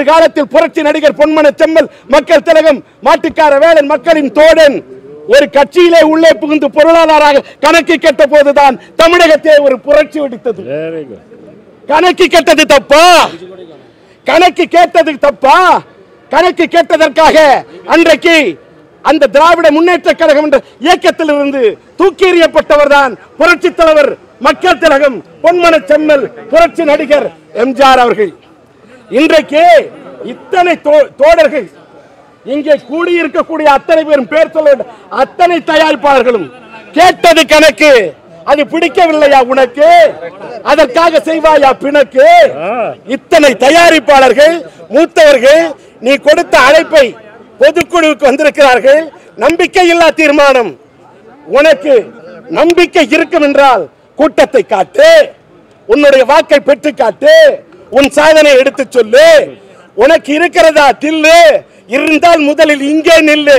ஒரு காலத்தில் புரட்சி நடிகர் பொன்மன செம்மல் மக்கள் திலகம் மாட்டுக்கார வேலன் மக்களின் தோழன் ஒரு கட்சியிலே உள்ளே புகுந்து பொருளாளராக கணக்கு கேட்ட போதுதான் தமிழகத்தை ஒரு புரட்சி வெடித்தது. கணக்கு கேட்டது தப்பா? கணக்கு கேட்டது தப்பா? கணக்கு கேட்டதற்காக அன்றைக்கு அந்த திராவிட முன்னேற்ற கழகம் என்ற இயக்கத்தில் இருந்து தூக்கி எறியப்பட்டவர் தான் புரட்சி தலைவர் மக்கள் திலகம் பொன்மன செம்மல் புரட்சி நடிகர் எம்ஜிஆர் அவர்கள். இன்றைக்கு இத்தனை தோ- தோழர்கள் இங்கே கூடியிருக்கக்கூடிய அத்தனை பேரும் பேர் சொல்ல. அத்தனை தயாரிப்பாளர்களும் கேட்டது கணக்கு அது பிடிக்கவில்லையா உனக்கு? அதற்காக செய்வாயா பிணக்கு? இத்தனை தயாரிப்பாளர்கள் மூத்தவர்கள் நீ கொடுத்த அழைப்பை பொதுக்குழுவுக்கு வந்திருக்கிறார்கள். நம்பிக்கையில்லா தீர்மானம். உனக்கு நம்பிக்கை இருக்கும் என்றால் கூட்டத்தை காட்டு. உன்னுடைய வாக்கை பெற்று காட்டு. உன் சாதனை எடுத்து சொல்லு. உனக்கு இருக்கிறதா தில்லு. இருந்தால் முதலில் இங்கே நில்லு.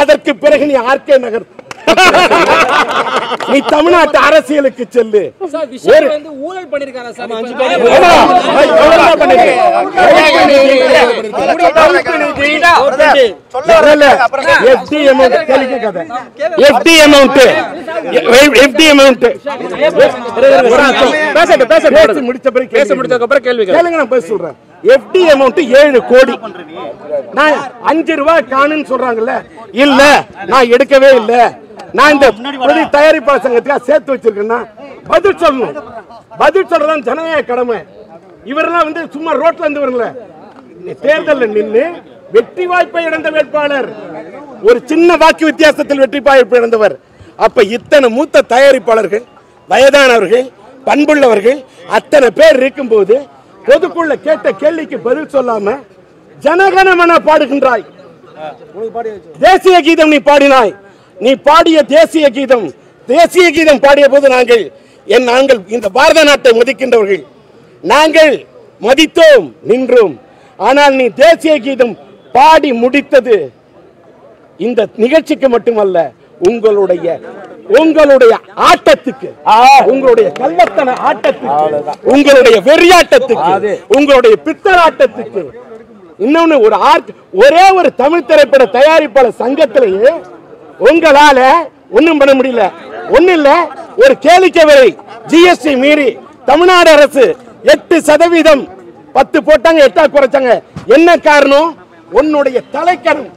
அதற்கு பிறகு நீ ஆர்கே நகர். நீ தமிழ்நாட்டு அரசியலுக்கு செல்லு. சார் விஷயம் வந்து ஊழல் பண்ணிருக்காரா கேளுங்க கதை. FD amount. FD amount. ஒரு நிமிஷம். பேசட்டும், பேசட்டும். பேசி முடிச்ச பிறகு பேச. முடிச்சதுக்கு அப்புறம் கேள்வி கேளு. கேளுங்க நான் பேச சொல்றேன் FD amount ஏழு கோடி நான் அஞ்சு ரூபாய் காணுன்னு சொல்றாங்கல்ல இல்ல நான் எடுக்கவே இல்ல நான் இந்த பிரதி தயாரிப்பாளர் சங்கத்துக்காக சேர்த்து வச்சிருக்கேன்னா பதில் சொல்லணும் பதில் சொல்றதான் ஜனநாயக கடமை இவரெல்லாம் வந்து சும்மா ரோட்ல இருந்து வரல தேர்தலில் நின்று வெற்றி வாய்ப்பை இழந்த வேட்பாளர். ஒரு சின்ன வாக்கு வித்தியாசத்தில் வெற்றி வாய்ப்பு இழந்தவர். அப்ப இத்தனை மூத்த தயாரிப்பாளர்கள் வயதானவர்கள் பண்புள்ளவர்கள் அத்தனை பேர் இருக்கும்போது பொதுக்குள்ள கேட்ட கேள்விக்கு பதில் சொல்லாம ஜனகணமன பாடுகின்றாய். தேசிய கீதம் நீ பாடினாய். நீ பாடிய தேசிய கீதம் தேசிய கீதம் பாடிய போது நாங்கள் என் நாங்கள் இந்த பாரத நாட்டை மதிக்கின்றவர்கள். நாங்கள் மதித்தோம் நின்றோம். ஆனால் நீ தேசிய கீதம் பாடி முடித்தது. இந்த நிகழ்ச்சிக்கு மட்டுமல்ல உங்களுடைய உங்களுடைய ஆட்டத்துக்கு உங்களுடைய கள்ளத்தன ஆட்டத்துக்கு உங்களுடைய வெறியாட்டத்துக்கு உங்களுடைய பித்தராட்டத்துக்கு இன்னொன்னு ஒரு ஆர்ட் ஒரே ஒரு தமிழ் திரைப்பட தயாரிப்பாளர் சங்கத்திலேயே உங்களால ஒண்ணும் பண்ண முடியல. ஒண்ணு இல்ல ஒரு கேளிக்கை வரை ஜிஎஸ்டி மீறி தமிழ்நாடு அரசு எட்டு சதவீதம் பத்து போட்டாங்க எட்டா குறைச்சாங்க. என்ன காரணம்? உன்னுடைய தலைக்கணம்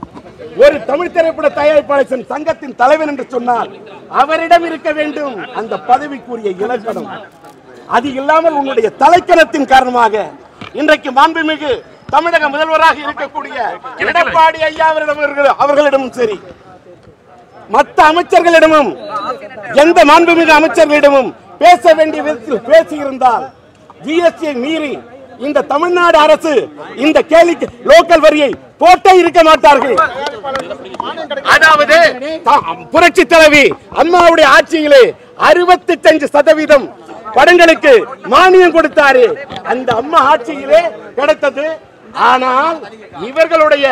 ஒரு தமிழ் திரைப்பட தயாரிப்பாளர் சங்கத்தின் தலைவர் என்று சொன்னால் அவரிடம் இருக்க வேண்டும். அந்த பதவிக்குரிய இலக்கணம். அது இல்லாமல் உன்னுடைய தலைக்கணத்தின் காரணமாக இன்றைக்கு மாண்புமிகு தமிழக முதல்வராக இருக்கக்கூடிய எடப்பாடி ஐயா அவரிடம் அவர்களிடமும் சரி. மற்ற அமைச்சர்களிடமும் எந்த மாண்புமிகு அமைச்சர்களிடமும் பேச வேண்டிய விதத்தில் பேசியிருந்தால் ஜிஎஸ்டியை மீறி இந்த தமிழ்நாடு அரசு இந்த கேலிக்கு லோக்கல் வரியை போட்டே இருக்க மாட்டார்கள். அதாவது புரட்சி தலைவி அம்மாவுடைய ஆட்சியிலே அறுபத்தி சதவீதம் படங்களுக்கு மானியம் கொடுத்தாரு. அந்த அம்மா ஆட்சியிலே கிடைத்தது. ஆனால் இவர்களுடைய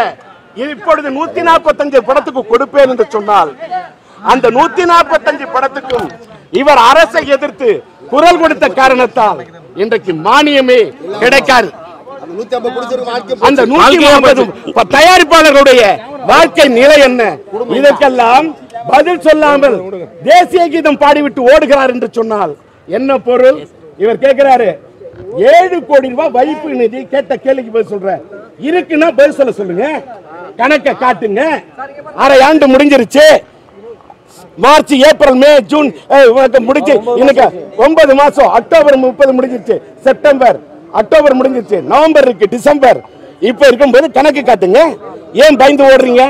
இப்பொழுது நூத்தி நாற்பத்தஞ்சு படத்துக்கு கொடுப்பேன் என்று சொன்னால் அந்த நூத்தி நாற்பத்தஞ்சு படத்துக்கும் இவர் அரசை எதிர்த்து குரல் கொடுத்த காரணத்தால் இன்றைக்கு மானியமே கிடைக்காது. அந்த நூத்தி ஐம்பது தயாரிப்பாளர்களுடைய வாழ்க்கை நிலை என்ன? இதற்கெல்லாம் பதில் சொல்லாமல் தேசிய கீதம் பாடிவிட்டு ஓடுகிறார் என்று சொன்னால் என்ன பொருள்? இவர் கேட்கிறாரு ஏழு கோடி ரூபாய் வைப்பு நிதி கேட்ட கேள்விக்கு பதில் சொல்ற இருக்குன்னா பதில் சொல்ல சொல்லுங்க. கணக்கை காட்டுங்க. அரை ஆண்டு முடிஞ்சிருச்சு. மார்ச் ஏப்ரல் மே ஜூன் முடிஞ்சு. இன்னைக்கு ஒன்பது மாசம். அக்டோபர் முப்பது முடிஞ்சிருச்சு. செப்டம்பர் அக்டோபர் முடிஞ்சிருச்சு. நவம்பர் இருக்கு டிசம்பர். இப்ப இருக்கும்போது கணக்கு காட்டுங்க. ஏன் பயந்து ஓடுறீங்க?